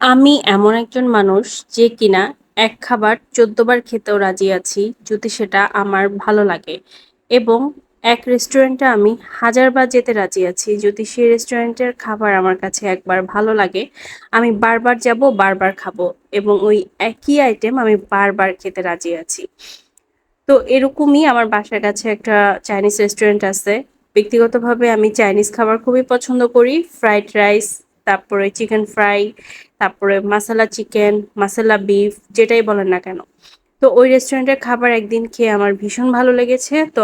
আমি এমন একজন মানুষ যে কিনা এক খাবার ১৪ বার খেতেও রাজি আছি যদি সেটা আমার ভালো লাগে। এবং এক রেস্টুরেন্টে আমি হাজারবার যেতে রাজি আছি যদি সেই রেস্টুরেন্টের খাবার আমার কাছে একবার ভালো লাগে, আমি বারবার যাব, বারবার খাব এবং ওই একই আইটেম আমি বারবার খেতে রাজি আছি। তো এরকমই আমার বাসার কাছে একটা চাইনিজ রেস্টুরেন্ট আছে। ব্যক্তিগতভাবে আমি চাইনিজ খাবার খুবই পছন্দ করি ফ্রাইড রাইস তারপরে চিকেন ফ্রাই তারপরে মাসালা চিকেন মাসালা বিফ যেটাই বলেন না কেন। তো ওই রেস্টুরেন্টের খাবার একদিন খেয়ে আমার ভীষণ ভালো লেগেছে। তো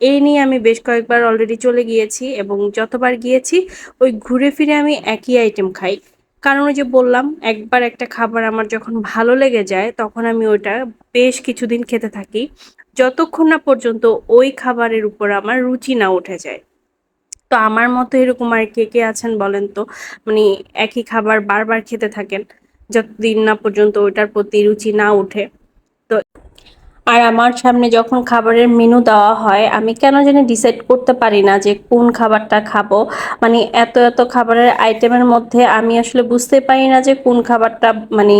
এই নিয়ে আমি বেশ কয়েকবার অলরেডি চলে গিয়েছি এবং যতবার গিয়েছি, ওই ঘুরে ফিরে আমি একই আইটেম খাই। কারণ ওই যে বললাম, একবার একটা খাবার আমার যখন ভালো লেগে যায়, তখন আমি ওটা বেশ কিছুদিন খেতে থাকি। যতক্ষণ না পর্যন্ত ওই খাবারের উপর আমার রুচি না উঠে যায়। তো আমার মতো এরকম আর কে কে আছেন বলেন তো? মানে একই খাবার বারবার খেতে থাকেন, যতদিন না পর্যন্ত ওইটার প্রতি রুচি না তো আর আমার সামনে যখন খাবারের মেনু দেওয়া হয়, আমি কেন জানি ডিসাইড করতে পারি না যে কোন খাবারটা খাব। মানে এত এত খাবারের আইটেমের মধ্যে আমি আসলে বুঝতে পারি না যে কোন খাবারটা মানে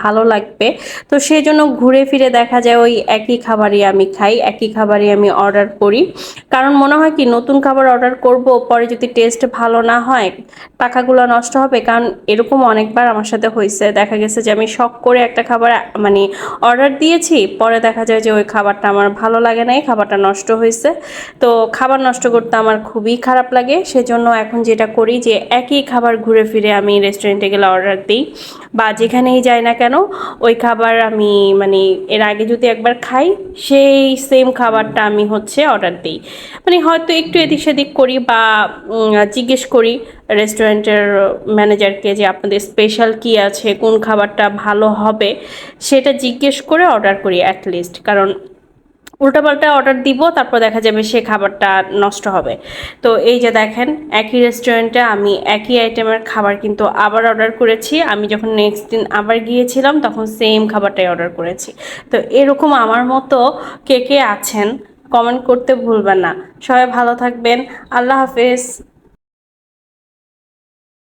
ভালো লাগবে। তো সেই জন্য ঘুরে ফিরে দেখা যায় ওই একই খাবারই আমি খাই, একই খাবারই আমি অর্ডার করি। কারণ মনে হয় কি, নতুন খাবার অর্ডার করব, পরে যদি টেস্ট ভালো না হয়, টাকাগুলো নষ্ট হবে। কারণ এরকম অনেকবার আমার সাথে হয়েছে দেখা গেছে যে আমি শখ করে একটা খাবার মানে অর্ডার দিয়েছি, পরে দেখা যায় যে ওই খাবারটা আমার ভালো লাগে নাই, খাবারটা নষ্ট হয়েছে। তো খাবার নষ্ট করতে আমার খুবই খারাপ লাগে। সেজন্য এখন যেটা করি যে একই খাবার ঘুরে ফিরে আমি রেস্টুরেন্টে গেলে অর্ডার দিই। বা যেখানেই যাই না কেন, ওই খাবার আমি মানে এর আগে যদি একবার খাই, সেই সেম খাবারটা আমি হচ্ছে অর্ডার দিই। মানে হয়তো একটু এদিক সেদিক করি বা জিজ্ঞেস করি রেস্টুরেন্টের ম্যানেজারকে যে আপনাদের স্পেশাল কি আছে, কোন খাবারটা ভালো হবে, সেটা জিজ্ঞেস করে অর্ডার করি অ্যাটলিস্ট কারণ উল্টাপাল্টা অর্ডার দিব, তারপর দেখা যাবে সে খাবারটা নষ্ট হবে। তো এই যে দেখেন, একই রেস্টুরেন্টে আমি একই আইটেমের খাবার কিন্তু আবার অর্ডার করেছি। আমি যখন নেক্সট দিন আবার গিয়েছিলাম, তখন সেম খাবারটাই অর্ডার করেছি। তো এরকম আমার মতো কে কে আছেন কমেন্ট করতে ভুলবেন না। সবাই ভালো থাকবেন। আল্লাহ হাফেজ।